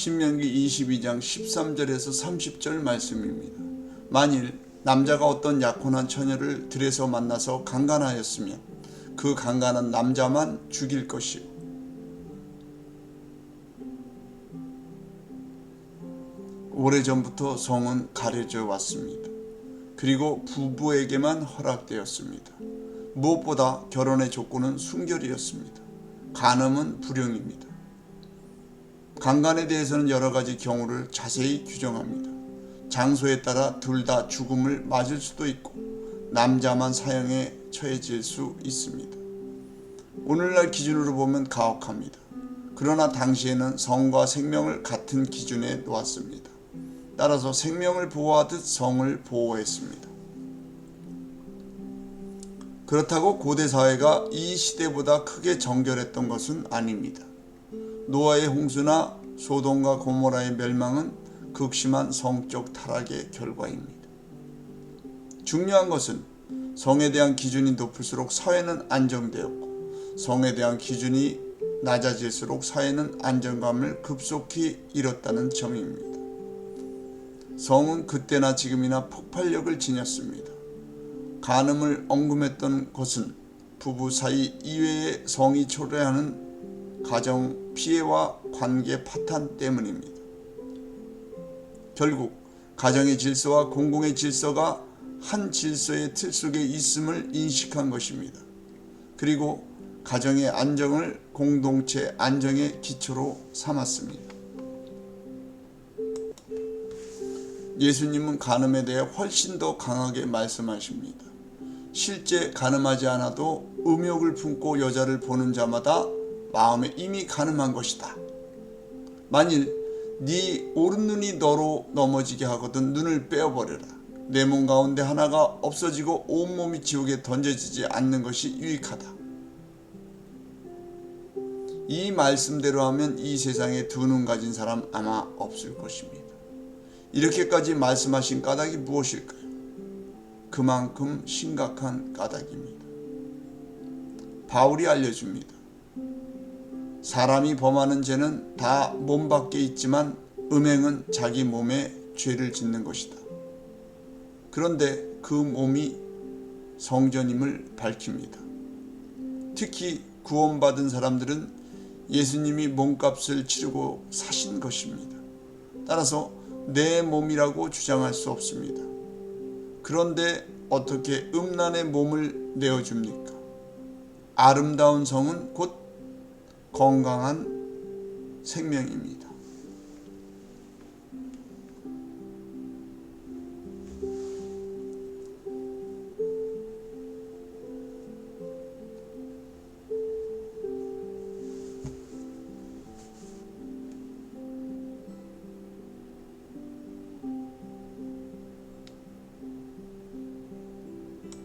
신명기 22장 13절에서 30절 말씀입니다. 만일 남자가 어떤 약혼한 처녀를 들에서 만나서 강간하였으면 그 강간한 남자만 죽일 것이요 오래전부터 성은 가려져 왔습니다. 그리고 부부에게만 허락되었습니다. 무엇보다 결혼의 조건은 순결이었습니다. 간음은 불용입니다. 강간에 대해서는 여러 가지 경우를 자세히 규정합니다. 장소에 따라 둘 다 죽음을 맞을 수도 있고 남자만 사형에 처해질 수 있습니다. 오늘날 기준으로 보면 가혹합니다. 그러나 당시에는 성과 생명을 같은 기준에 놓았습니다. 따라서 생명을 보호하듯 성을 보호했습니다. 그렇다고 고대 사회가 이 시대보다 크게 정결했던 것은 아닙니다. 노아의 홍수나 소돔과 고모라의 멸망은 극심한 성적 타락의 결과입니다. 중요한 것은 성에 대한 기준이 높을수록 사회는 안정되었고 성에 대한 기준이 낮아질수록 사회는 안정감을 급속히 잃었다는 점입니다. 성은 그때나 지금이나 폭발력을 지녔습니다. 간음을 언급했던 것은 부부 사이 이외의 성이 초래하는 가정 피해와 관계 파탄 때문입니다. 결국 가정의 질서와 공공의 질서가 한 질서의 틀 속에 있음을 인식한 것입니다. 그리고 가정의 안정을 공동체 안정의 기초로 삼았습니다. 예수님은 간음에 대해 훨씬 더 강하게 말씀하십니다. 실제 간음하지 않아도 음욕을 품고 여자를 보는 자마다 마음에 이미 간음한 것이다. 만일 네 오른눈이 너로 넘어지게 하거든 눈을 빼어버려라. 내 몸 가운데 하나가 없어지고 온몸이 지옥에 던져지지 않는 것이 유익하다. 이 말씀대로 하면 이 세상에 두 눈 가진 사람 아마 없을 것입니다. 이렇게까지 말씀하신 까닭이 무엇일까요? 그만큼 심각한 까닭입니다. 바울이 알려줍니다. 사람이 범하는 죄는 다 몸 밖에 있지만 음행은 자기 몸에 죄를 짓는 것이다. 그런데 그 몸이 성전임을 밝힙니다. 특히 구원받은 사람들은 예수님이 몸값을 치르고 사신 것입니다. 따라서 내 몸이라고 주장할 수 없습니다. 그런데 어떻게 음란의 몸을 내어줍니까? 아름다운 성은 곧 건강한 생명입니다.